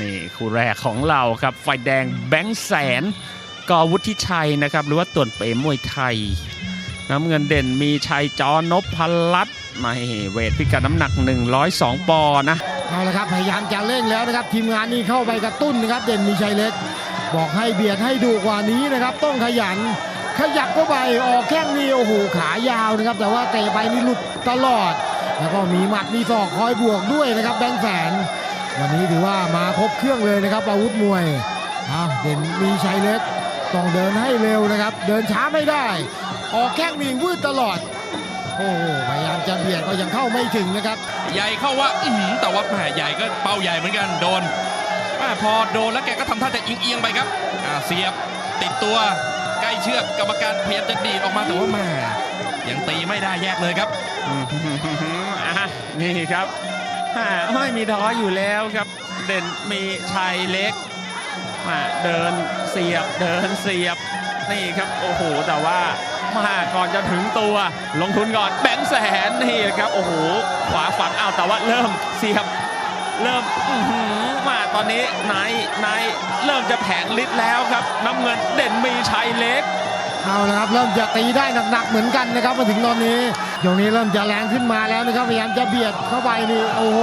นี่คู่แรกของเราครับไฟแดงแบงค์แสนกอวุฒิชัยนะครับหรือว่าต่วนเป๋มวยไทย น้ำเงินเด่นมีชัยจอนพพลัตไม่เวทพิกัดน้ำหนัก 102 ปอนด์นะเอาละครับพยายามจะเร่งแล้วนะครับ ทีมงานนี่เข้าไปกระตุ้นนะครับเด่นมีชัยเล็ก บอกให้เบียดให้ดุกว่านี้นะครับ ต้องขยันขยับเข้าไปออกแข้งนี่โอ้โหขายาวนะครับ แต่ว่าเตะไปนี่หลุดตลอด แล้วก็มีหมัดมีศอกคอยบวกด้วยนะครับแบงค์แสน วันนี้ถือว่ามาครบเครื่องเลยนะครับ อาวุธมวยเอาเด่นมีชัยเล็กต้องเดินให้เร็วนะครับ เดินช้าไม่ได้ ออกแข้งนี่วืดตลอด โอ้โหพยายามจะเบียดก็ยังเข้าไม่ถึงนะครับ ใหญ่เข้าว่าอื้อหือแต่ว่าแหมใหญ่ก็เป้าใหญ่เหมือนกันโดนแม่พอโดนแล้วแกก็ทำท่าจะเอียงๆไปครับอ่าเสียบติดตัวใกล้เชือกกรรมการพยายามจะดีดออกมาแต่ว่าแหม่ยังตีไม่ได้แยกเลยครับอืมอะนี่ครับอ่า ไม่มีท้ออยู่แล้วครับเด่นมีชัยเล็กมาเดินเสียบเดินเสียบนี่ครับโอ้โหแต่ว่ามาก่อนจะถึงตัวลงทุนก่อนแบงค์แสนนี่ครับโอ้โหขวาฝังเอาแต่ว่าเริ่มเสียบ เริ่มมาตอนนี้นายนายเริ่มจะแผงฤทธิ์แล้วครับน้ำเงินเด่นมีชัยเล็กเอาละครับเริ่มจะตีได้หนักๆเหมือนกันนะครับมาถึงตอนนี้ ตรงนี้เริ่มจะแรงขึ้นมาแล้วนะครับพยายามจะเบียดเข้าไปนี่โอ้โห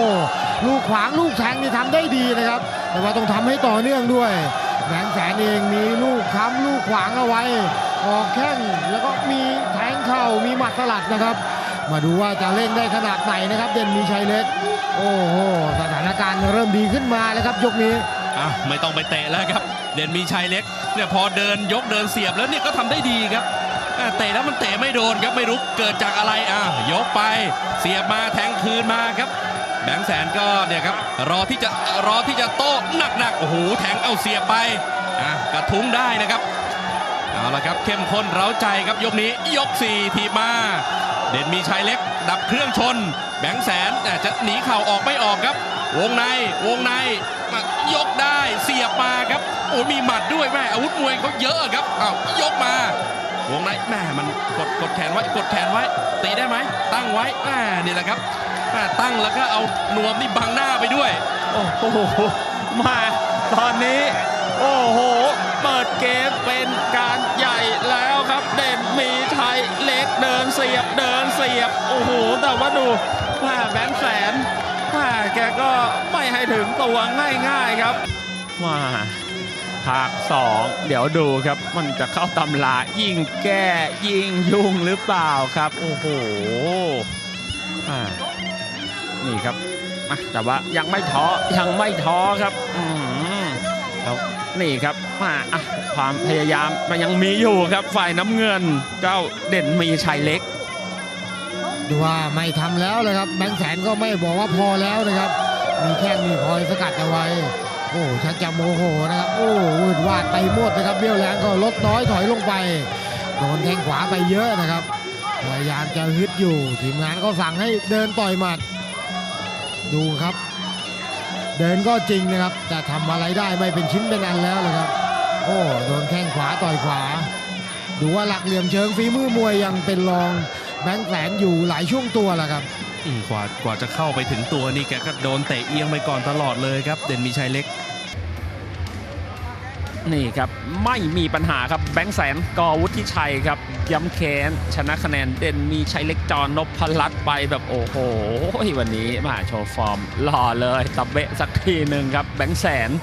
ลูกขวางลูกแทงนี่ทำได้ดีนะครับ แต่ว่าต้องทำให้ต่อเนื่องด้วยแบงแสนเองมีลูกค้ำลูกขวางเอาไว้ออกแข้งแล้วก็มีแทงเข่ามีหมัดสลัดนะครับ มาดูว่าจะเร่งได้ขนาดไหนนะครับ เด่นมีชัยเล็ก โอ้โหสถานการณ์เริ่มดีขึ้นมาแล้วครับยกนี้อะไม่ต้องไปเตะแล้วครับ เด่นมีชัยเล็กเนี่ยพอเดินยกเดินเสียบแล้วเนี่ยก็ทำได้ดีครับ เตะแล้วมันเตะไม่โดนครับไม่รู้เกิดจากอะไรอะยกไปเสียบมาแทงคืนมาครับแบงค์แสนก็เนี่ยครับรอที่จะรอที่จะโต้หนักๆโอ้โหแทงเอาเสียบไปอะกระทุ้งได้นะครับเอาละครับเข้มข้นเร้าใจครับยกนี้ยกสี่ทีมา เด่นมีชัยเล็ก ดับเครื่องชน แบงค์แสนอ่จะหนีเข่าออกไม่ออกครับ วงในวงในยกได้เสียบมาครับโอ้มีหมัดด้วยแม่อาวุธมวยเขาเยอะครับอ้าวยกมา วงในแม่มันกดกดแขนไว้กดแขนไว้ ตีได้ไหม ตั้งไว้อ่านี่แหละครับแม่ตั้งแล้วก็เอานวมนี่บังหน้าไปด้วย โอ้โหมาตอนนี้ โอ้โห เปิดเกมเป็นการใหญ่แล้วครับ เด่นมีชัยเล็กเดินเสียบเดินเสียบ โอ้โห แต่ว่าดูมาแบงค์แสนมาแกก็ไม่ให้ถึงตัวง่ายๆครับมา ภาคสองเดี๋ยวดูครับ มันจะเข้าตำรายิ่งแก้ยิ่งยุ่งหรือเปล่าครับ โอ้โหนี่ครับแต่ว่ายังไม่ท้อยังไม่ท้อครับอืมแล้วนี่ครับมาความพยายามมันยังมีอยู่ครับฝ่ายน้ำเงินเจ้าเด่นมีชัยเล็กดูว่าไม่ทำแล้วเลยครับแบงค์แสนก็ไม่บอกว่าพอแล้วนะครับ มีแข้งมีคอยสกัดเอาไว้ โอ้ชักจะโมโหนะครับโอ้วืดวาดไปหมดนะครับเบี้ยวแรงก็ลดน้อยถอยลงไปโดนแข้งขวาไปเยอะนะครับพยายามจะฮึดอยู่ทีมงานก็สั่งให้เดินต่อยหมัด ดูครับ เดินก็จริงนะครับแต่ทำอะไรได้ไม่เป็นชิ้นเป็นอันแล้วเลยครับ โอ้โดนแข้งขวาต่อยขวา ดูว่าหลักเหลี่ยมเชิงฝีมือมวยยังเป็นรองแบงค์แสนอยู่หลายช่วงตัวแหละครับ กว่ากว่าจะเข้าไปถึงตัวนี่แกก็โดนเตะเอียงไปก่อนตลอดเลยครับ เด่นมีชัยเล็ก นี่ครับไม่มีปัญหาครับแบงค์แสนกอวุฒิชัยครับย้ำแค้นชนะคะแนนเด่นมีชัยเล็กจอนพลัตน์ไปแบบโอ้โหวันนี้มาโชว์ฟอร์มหล่อเลยตะเบะสักทีหนึ่งครับแบงค์แสน